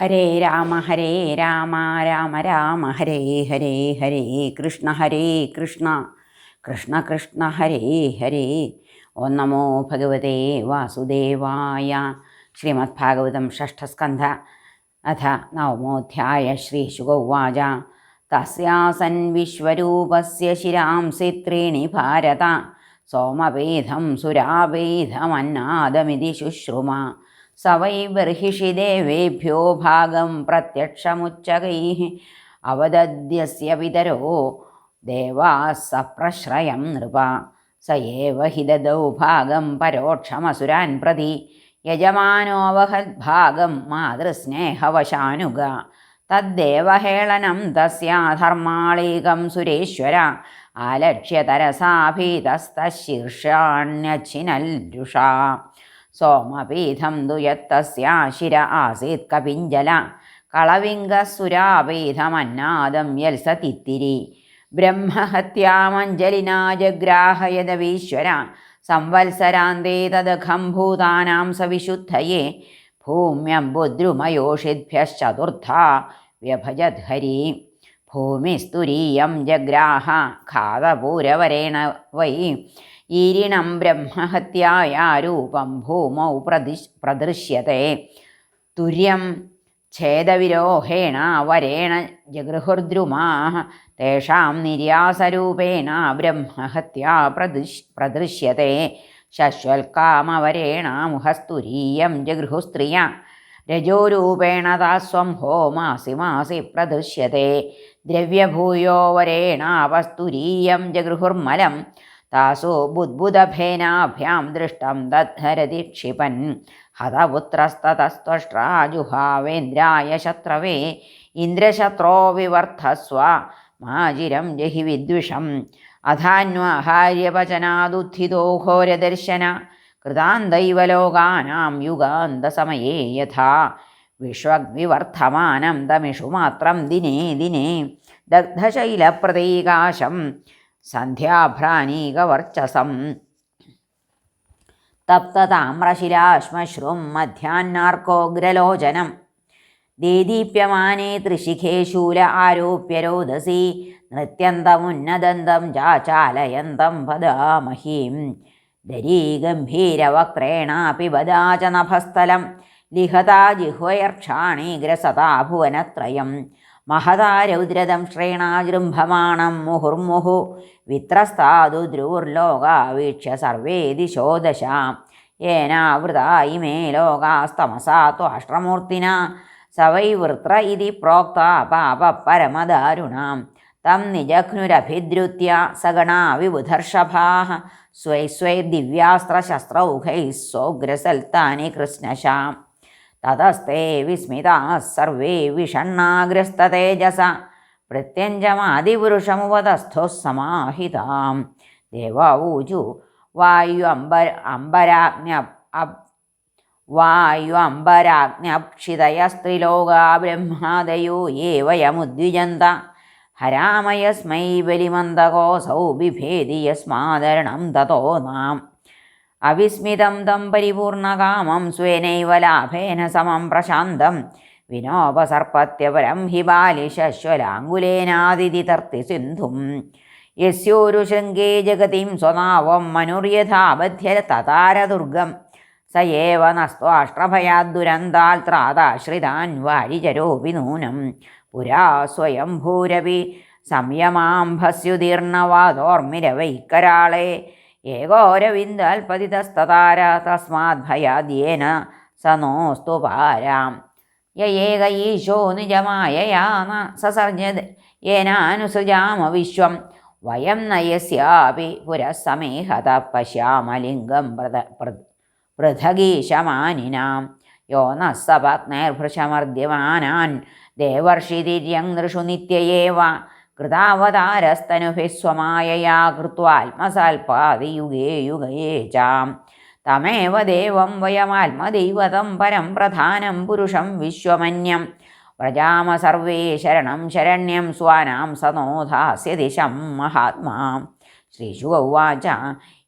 ഹരേ രാമ ഹരേ രാമ രാമ രാമ ഹരേ ഹരേ ഹരേ കൃഷ്ണ ഹരേ കൃഷ്ണ കൃഷ്ണ കൃഷ്ണ ഹരേ ഹരേ. ഓം നമോ ഭഗവതേ വാസുദേവായ. ശ്രീമദ്ഭാഗവതം ഷഷ്ഠസ്കന്ധ. അഥ നവമോധ്യായ ശ്രീശുഗൗവാച തസ്യാസൻ വിശ്വരൂപസ്യ ശിരാംസി ത്രീണി ഭാരത. സോമപീഠം സുരാപീഠമന്നാദമിതി ശുശ്രുമ. സവൈ ബർഹിഷി ദേവേഭ്യോ ഭാഗം പ്രത്യക്ഷമുച്ചകൈ അവദദ്യസ്യ പിതരോ ദേവാസപ്രശ്രയം നൃപ സയേവ ഹിതദൗ ഭാഗം പരോക്ഷമസുരാൻ പ്രതി യജമാനോവഹദ്ഭാഗം മാതൃസ്നേഹവശാനുഗ തദ്ദേവഹേളനം തസ്യാധർമാളീകം സുരേശ്വര ആലക്ഷ്യതരസാഭീതസ്തശീർഷാണ്യച്ഛിനൽ രുഷാ സോമപീഠം ദുയത്തസ്യാശിര ആസീത് കപിഞ്ജല കളവിംഗസുരാപീഠമന്നാദം യൽസതിത്തിരി. ബ്രഹ്മഹത്യാമഞ്ജലിനാ ജഗ്രാഹയദവീശ്വര സംവത്സരാന്തേ തദഖംഭൂതാനാം സവിശുദ്ധയേ. ഭൂമ്യം ബുദ്രുമയോഷിദ്ഭ്യശ്ചതുർത്ഥ വ്യഭജത് ഹരി. ഭൂമിസ്തുരീയം ജഗ്രാഹ. ഖാതപൂരവരേണ വൈ. ഈരിണം ബ്രഹ്മഹത്യായാരൂപം ഭൂമൗ പ്രതിശ് പ്രദൃശ്യത്തെ. തുര്യം ഛേദവിരോഹേണ വരേണ ജഗൃഹുർദ്രുമാ തേഷാം നിര്യാസരൂപേണ ബ്രഹ്മഹത്യാ പ്രദൃശ് പ്രദൃശ്യത്തെ. ശശ്വൽക്കാമവരേണ മുഖസ്തുരീയം ജഗൃഹുസ്ത്രിയ. രജോരൂപേണ താസ്വം ഹോമാസി മാസി പ്രദൃശ്യത്തെ. ദ്രവ്യഭൂയോ വരേണാപസ്തുരീയം ജഗൃഹുർമലം താസു ബുദ്ബുദഭേനാഭ്യാം ദൃഷ്ടം ദദ്ധരതി ക്ഷിപൻ. ഹതപുത്രസ്തതസ്ത്വഷ്ട്രാജുഹാവേന്ദ്രായ ശത്രവേ ഇന്ദ്രശത്രോ വിവർദ്ധസ്വ മാജിരം ജഹി വിദ്വിഷം. അധാന്വഹാര്യപചനാദുത്ഥിതോ ഘോരദർശന കൃതാന്തൈവലോകാനാം യുഗാന്തസമയേ യഥാ. വിശ്വവിവർദ്ധമാനം തമിഷു മാത്രം ദിനേ ദിനേ ദഗ്ധശൈലപ്രതീകാശം സന്ധ്യാഭ്രാനീകവർച്ചസം. തപ്തതാമ്രശിലാശ്മശ്രും മധ്യാന്നാർക്കോഗ്രലോചനം ദേദീപ്യമാനേ ത്രിശിഖേ ശൂല ആരോപ്യ രോദസി. നൃത്യന്തമുന്നദന്തം ചാചാലയന്തം പദാമഹീം ദരീഗംഭീരവക്രേണാപി ബദാച നഭസ്ഥലം ലിഖതാ ജിഹ്വയർക്ഷാണീഗ്രസതാ ഭുവനത്രയം മഹതാ രൗദ്രതം ശ്രേണാജൃംഭമാണം മുഹുർമുഹു. വിത്രസ്താതു ദ്രുവുർലോകാവീക്ഷ്യ സർവേ ദിശോ ദശ യേനാവൃതാ ഇമേ ലോകാസ്തമസാ ത്വാഷ്ട്രമൂർത്തിന സ വൈ വൃത്ര ഇതി പ്രോക്ത പാപ പരമദാരുണാം. തം നിജഘ്നുരഭിദ്രുത്യ സഗണാ വിബുധർഷഭാ സ്വൈ സ്വൈ ദിവ്യാസ്ത്രശസ്ത്രൗഘൈ സ്വോഗ്രസൽത്താനി കൃഷ്ണശാം. തതസ്തേ വിസ്മിതാ സർവേ വിഷണ്ണാഗ്രസ്തതേജസ. പ്രത്യഞ്ജമാതിപുരുഷമുപതസ്ഥോ സമാഹിതാം ദേവാവൂചു വായു അംബര അംബരാജ്ഞ വായു അംബരാജ്ഞപ്ക്ഷിതയസ്ത്രിലോകാ ബ്രഹ്മാദയോ യേ വയമുദ്വിജന്ത ഹരാമയസ്മൈ ബലിമന്തകോസൗ ബിഭേദി യസ്മാദരണം തതോ നാം. അവിസ്മിതം തം പരിപൂർണകാമം സ്വേനൈവ ലാഭേന സമം പ്രശാന്തം. വിനോപസർപ്പത്യപരം ഹിബാലിശ്വലാങ്കുലേനാതിഥി തർത്തി സിന്ധും. യസ്യോരു ശൃംഗേ ജഗതിം സ്വനാവം മനുര്യഥാബധ്യ തതാരദുർഗം. സ ഏവ നസ്ത്വാഷ്ട്രഭയാദ്ദുരന്താൽ ത്രാതാശ്രിതാൻ വാരിചരോപി നൂനം പുരാ സ്വയം ഭൂരപി സംയമാംഭസ്യുതീർണവാദോർമിരവൈക്കരാളേ ഏകോരവിന്ദൽപതിതസ്തതാര തസ്മാദ്ഭയാദ്യേന സ നോസ്തു പാരാം. യേക ഈശോ നിജമായയാന സസർജത് യേനാനുസൃജാമ വിശ്വം. വയം നയസ്യാപി പുരസമേഹത പശ്യാമലിംഗം പ്രത പൃഥഗീശമാനിനാം യോ ന സപഗ്നൈർഭൃശമർദ്യമാനാൻ ദേവർഷിതിര്യങ് നൃഷു നിത്യയേവ. കൃതാവതാരസ്തനുഭിസ്വമായയാ സ്വമായയാ കൃത്വാത്മസൽപാദിയുഗേ യുഗയേ ചാം തമേവ ദേവം വയമാത്മദൈവതം പരം പ്രധാനം പുരുഷം വിശ്വമന്യം. വ്രജാമ സർവേ ശരണം ശരണ്യം സ്വാനാം സനോധാസ്യ ദിശം മഹാത്മാ. ശ്രീശുഗൗവാച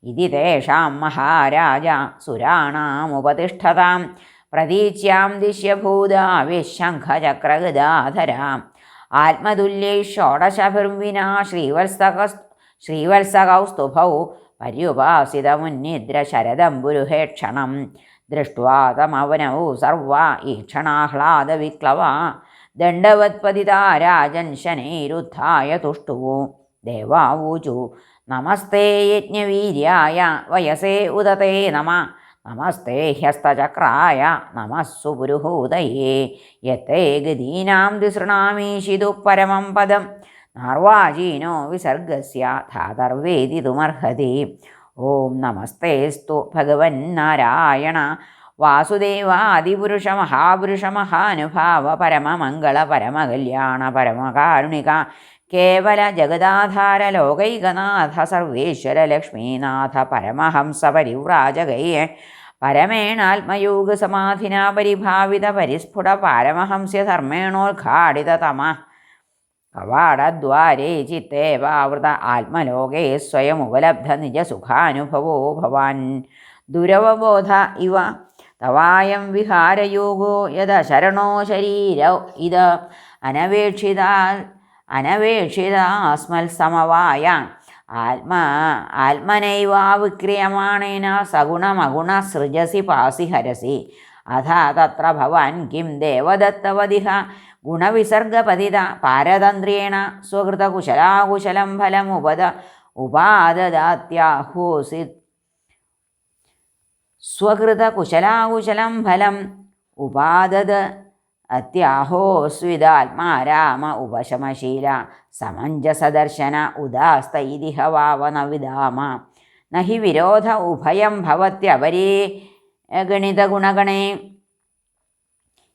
ഇതി തേഷാം മഹാരാജ സുരാണാമുപതിഷ്ഠതാം പ്രതീച്യാം ദിശ്യഭൂതാവിശംഖചക്രഗദാധരാം. ആത്മതുല്യൈ ഷോഡശഭിർവിനാ ശ്രീവത്സക ശ്രീവത്സകൗസ്തുഭൗ പര്യുപാസിതമുന്നിദ്ര ശരദംബുരുഹേക്ഷണം ദൃഷ്ട്വാ തമവനൗ സർവ ഈക്ഷണാഹ്ലാദവിക്ലവ. ദണ്ഡവത്പതിതാ രാജൻ ശനൈരുദ്ധായ തുഷ്ടുവു. ദേവാവൂചു നമസ്തേ യജ്ഞവീര്യായ. വയസേ ഉദതേ നമ. നമസ്തേ ഹ്യസ്തചക്രായ. നമസ്സു പുരുഹൂതയേ യത്തേ ഗതീനാം തിസൃണാമീശിതു പരമം പദം. നാർവാചീനോ വിസർഗസ്യ ധാതർവേദിതുമർഹതി ഓം നമസ്തേസ്തു ഭഗവൻ നാരായണ. വാസുദേവാദിപുരുഷ മഹാപുരുഷ മഹാനുഭാവ പരമമംഗള പരമകല്യാണ പരമകാരുണിക. കേവല ജഗദാധാര ലോകൈകനാഥ സർവേശ്വര ലക്ഷ്മീനാഥ പരമഹംസ പരിവ്രാജകൈ. പരമേണാത്മയോഗ സമാധിന പരിഭാവിത പരിസ്ഫുട പാരമഹംസ്യ ധർമ്മേണോദ്ഘാടിത തമ. കവാടദ്വാരേ ചിത്തേവാവൃത ആത്മലോകേ സ്വയം ഉപലബ്ധ നിജസുഖാനുഭവോ ഭവാൻ. ദുരവബോധ ഇവ തവായം വിഹാരയോഗോ യഥ ശരണോ ശരീര ഇത് അനപേക്ഷിത അനപേക്ഷിതാസ്മത്സമവായ ആത്മ ആത്മനൈവാവിക്രിയമാണേന സഗുണമഗുണ സൃജസി പാസി ഹരസി അഥ തത്ര ഭവാൻ കിം ദേവദത്തവതിഹ ഗുണവിസർഗപതിത പാരതന്ത്രേണ സ്വകൃതകുശലാകുശലം ഫലമുപദ ഉപാദദാത്യാഹോസി. സ്വകൃതകുശലാകുശലം ഫലം ഉപാദത് അത്യാഹോസ്വിതാത്മാരാമ ഉപശമശീല സമഞ്ജസദർശന ഉദാസ്ത ഇതിഹ വാവന വിദാമ നഹി വിരോധ ഉഭയം ഭവത്യവരേ ഗണിതഗുണഗണേ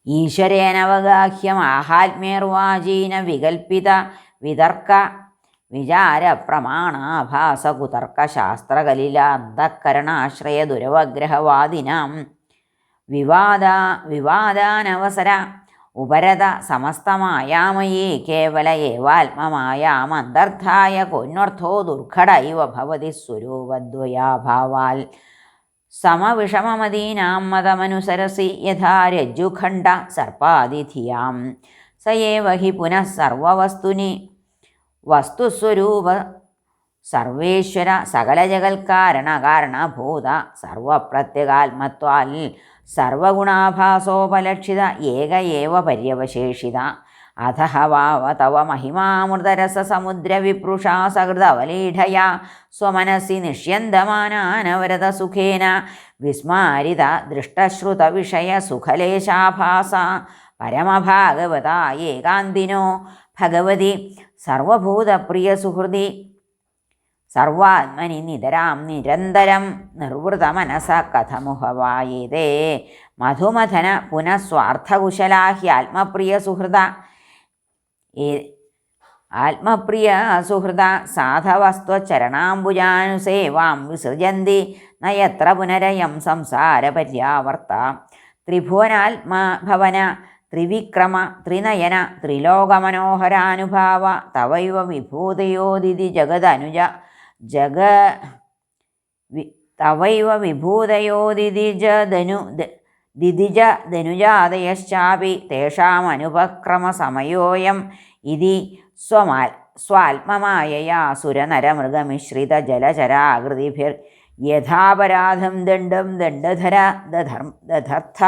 ഈശ്വരേനവഗാഹ്യം ആഹാത്മ്യർവാചീന വികൽപ്പിത വിതർക്ക വിചാരപ്രമാണാഭാസകുതർക്കശാസ്ത്രകലിലാന്തഃകരണാശ്രയ ദുരവഗ്രഹവാദിനാം വിവാദ വിവാദാനവസര ഉപരത സമസ്തമായാമയേ കേവല ഏവാത്മമായാമന്തർത്ഥായ കൊന്വർത്ഥോ ദുർഘട ഇവ ഭവതി സ്വരൂപദ്വയാഭാവാൽ. സമവിഷമമദീനാം മതമനുസരസി യഥാ രജ്ജുഖണ്ഡ സർപ്പാതിഥിയാം. സയേവ ഹി പുനഃ സർവവസ്തുനി വസ്തുസ്വരൂപ സർവേശ്വര സകലജകൽക്കാരണകാരണഭൂത സർവപ്രത്യകാത്മത്വാൽ സർവഗുണാഭാസോപലക്ഷിത ഏക ഏവ പര്യവശേഷിത. അധഃ വാവ തവ മഹിമാമൃതരസസമുദ്രവിപ്രുഷാ സഹൃദവലീഢയാ സ്വമനസി നിഷ്യന്തമാനാനവരതസുഖേന വിസ്മാരിത ദൃഷ്ടശ്രുതവിഷയസുഖലേശാഭാസ പരമഭാഗവത ഏകാന്തിനോ ഭഗവതി സർവഭൂതപ്രിയസുഹൃദി സർവാത്മനി നിതരാം നിരന്തരം നിർവൃതമനസ കഥമുഹവായേതേ മധുമഥന പുനഃസ്വാർത്ഥകുശലാഹ്യാത്മപ്രിയ സുഹൃത ആത്മപ്രിയ സുഹൃത സാധവസ്ത്വചരണാംബുജാനുസേവാം വിസൃജന്തി നയത്ര പുനരയം സംസാരപര്യാവർത്ത ത്രിഭുവനാത്മഭവന ത്രിവിക്രമ ത്രിനയന ത്രിലോകമനോഹരാനുഭാവ തവൈവ വിഭൂതയോദിതി ജഗദനുജ ജഗ വി തവൈവ വിഭൂതയോദിതിജധനു ദിദിജ ധനുജാതയശ്ചാപി തേഷാമനുപക്രമസമയോയം ഇതി സ്വമാ സ്വാത്മമായയാ സുരനരമൃഗമിശ്രിത ജലചരാകൃതിഭിർ യഥാപരാധം ദണ്ഡം ദണ്ഡധര ദധർ ദധർത്ഥ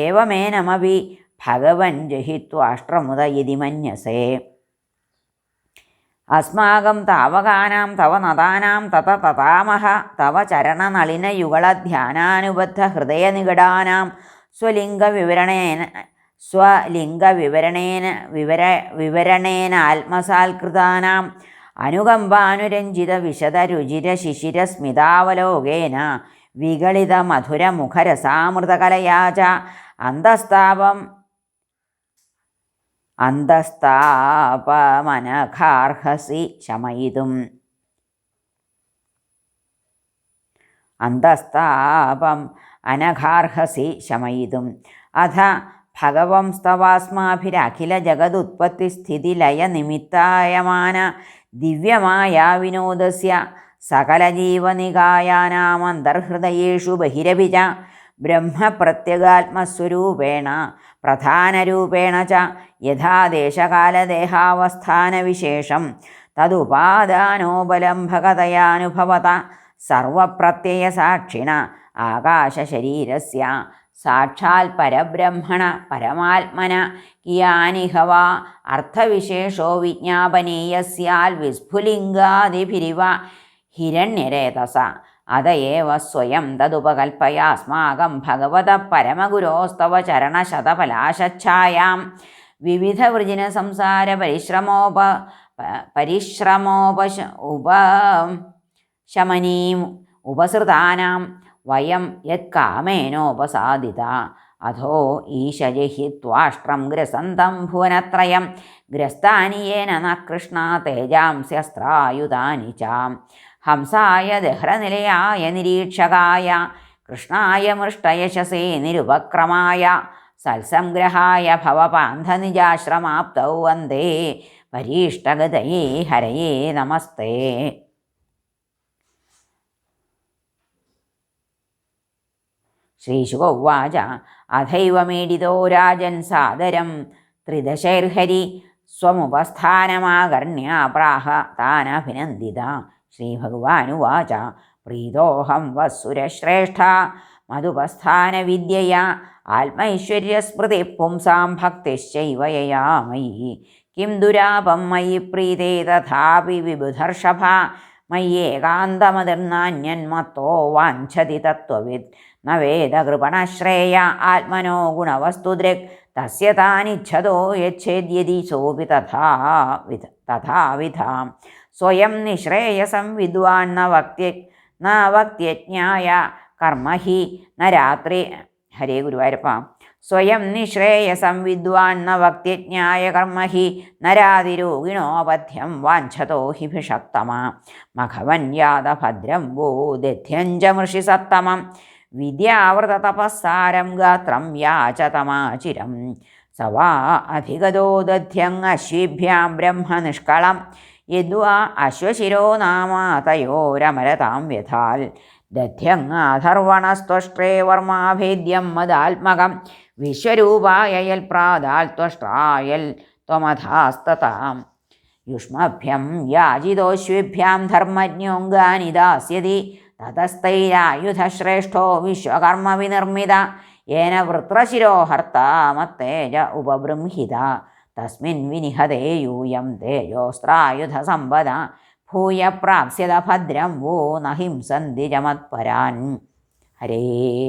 ഏവമേനമപി ഭഗവൻ ജഹിത്വാഷ്ട്രമുത ഇതി മന്യസേ. അസ്മാകം താവകാനാം തവ നദാനാം തത തതാമഹ തവ ചരണനളിനയുഗളധ്യാനാനുബദ്ധ ഹൃദയനികടാനാം സ്വലിംഗവിവരണേന സ്വലിംഗവിവരണേന വിവര വിവരണേന ആത്മസാൽകൃതാനാം അനുകമ്പാനുരഞ്ജിത വിശദരുചിര ശിശിര സ്മിതാവലോകേന വികളിത മധുരമുഖരസാമൃതകലയാ ച അന്തസ്താപം അന്തസ്താപമനഘാർഹസി ശമയിതും. അന്തസ്താപം അനഘാർഹസി ശമയിതും. അഥ ഭഗവംസ്തവാസ്മാഭിരഖില ജഗതുത്പത്തിസ്ഥിതിലയനിമിത്തായമാന ദിവ്യമായ വിനോദസ്യ സകലജീവനികായാനാമന്തർഹൃദയേഷു ബഹിരപി ച ബ്രഹ്മപ്രത്യഗാത്മസ്വരൂപേണ പ്രധാനരൂപേണ ച യഥാദേശകാലദേഹാവസ്ഥാനവിശേഷം. തതുപാദാനോപലംഭകതയാനുഭവത സർവപ്രത്യയസാക്ഷിണ ആകാശശരീരസ്യ. സാക്ഷാൽ പരബ്രഹ്മണ പരമാത്മന കിയാനിഹവ അർത്ഥവിശേഷോ വിജ്ഞാപനീയസ്യാൽ വിസ്ഫുലിംഗാതിരിവ ഹിരണ്യരേതസ. അതയേവ സ്വയം തതുപകൽപ്പയാസ്മാകം ഭഗവത പരമഗുരോസ്തവ ചരണശതഫലാശച്ഛായാം. വിവിധ വൃജിന സംസാര പരിശ്രമോപ പരിശ്രമോപശ ഉപശമനീം ഉപസൃതാനാം. വയം യത്കാമേനോപസാദിത അധോ ഈശജഹി ത്വാഷ്ട്രം ഗ്രസന്തം ഭുവനത്രയം. ഗ്രസ്താനി യേന ന കൃഷ്ണ തേജാംസ്യസ്ത്രായുധാനി ച. ഹംസായ ദഹ്രനിലയായ നിരീക്ഷകായ കൃഷ്ണായ മൃഷ്ടയശസേ നിരുപക്രമായ സത്സംഗ്രഹായ ഭവപാന്ധനിജാശ്രമാപ്തൗ വന്ദേ പരീഷ്ടഗതയേ ഹരയേ നമസ്തേ. ശ്രീശുക ഉവാച അഥൈവമീഡിതോ രാജൻ സാദരം ത്രിദശൈർഹരി സ്വമുപസ്ഥാനമാകർണ്യ പ്രാഹ താനഭിനന്ദിത ശ്രീഭഗവാനുവാച. പ്രീതോഹം വസുരശ്രേഷ്ഠ. മധുപസ്ഥാനവിദ്യയാ. ആത്മൈശ്വര്യസ്മൃതി പുംസാം ഭക്തിശ്ചൈവയയാമയി യയാ മയി കിം ദുരാപം മയി പ്രീതേ തഥാപി വിബുധർഷഭ. മയ്യേകാന്തമതിർനാന്യന്മത്തോ വാഞ്ചതി തത്വവിദ് ന വേദകൃപണശ്രേയ ആത്മനോ ഗുണവസ്തുദൃക്. തസ്യ താനിച്ഛതോ യച്ഛേദ്യതി സോപി തഥാവിധ തഥാവിധാം. സ്വയം നിശ്രേയസം വിദ്വാൻ ന വക്തി ന വക്ത്യജ്ഞായ കർമ്മ ഹി ന രാത്രി. ഹരേ ഗുരുവായൂരപ്പ. സ്വയം നിശ്രേയസം വിദ്വാൻ ന വക്തിജ്ഞായ കർമ്മ ഹി നരാതിരോഗിണോപഥ്യം വാഞ്ചതോ ഹി ഭിഷക്തമ മഘവൻ യാതഭദ്രം വോ ദധ്യഞ്ചമൃഷി സത്തമം. വിദ്യാവൃതതപസ്സാരം ഗാത്രം യാചതമാചിരം സ വാ അധിഗതോ ദധ്യങ്ങശ്വിഭ്യാം ബ്രഹ്മനിഷ്കളം. യദ്വാ അശ്വശിരോ നാമ തയോരമരതാം വ്യഥാൽ. ദധ്യങ്ങാധർവണസ്ത്വഷ്ട്രേ വർമാഭേദ്യം മദാത്മകം. വിശ്വരൂപായൽ യൽ പ്രാതാൽ ത്വഷ്ട്രായൽ ത്വമധാസ്തതാം യുഷ്മഭ്യം യാചിതോശ്വിഭ്യാം ധർമ്മജ്ഞോങ്കാനി ദാസ്യതി തതസ്ഥൈരായുധശ്രേഷ്ഠോ വിശ്വകർമ്മ വിനിർമ്മിത. യേന വൃത്രശിരോ ഹർത്താമത്തേജ ഉപബൃംഹിത തസ്മിൻ വിനിഹതേ യൂയം തേജോസ്ത്രായുധസമ്പദ ഭൂയ പ്രാപ്സ്യത ഭദ്രം വോ നഹിംസന്തി ജമത്പരാൻ ഹരേ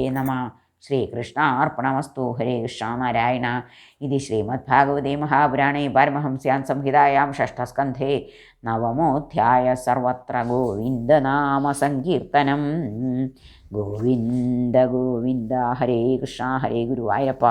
നമ ശ്രീകൃഷ്ണാർപ്പണമസ്തു ഹരേ കൃഷ്ണ നാരായണ ഇതി ശ്രീമദ്ഭാഗവതേ മഹാപുരാണേ പാരമഹംസ്യാം സംഹിതായാം ഷഷ്ഠസ്കന്ധേ നവമോധ്യായ സർവത്ര ഗോവിന്ദനാമസങ്കീർത്തനം ഗോവിന്ദ ഗോവിന്ദ ഹരേ കൃഷ്ണ ഹരേ ഗുരുവായൂരപ്പ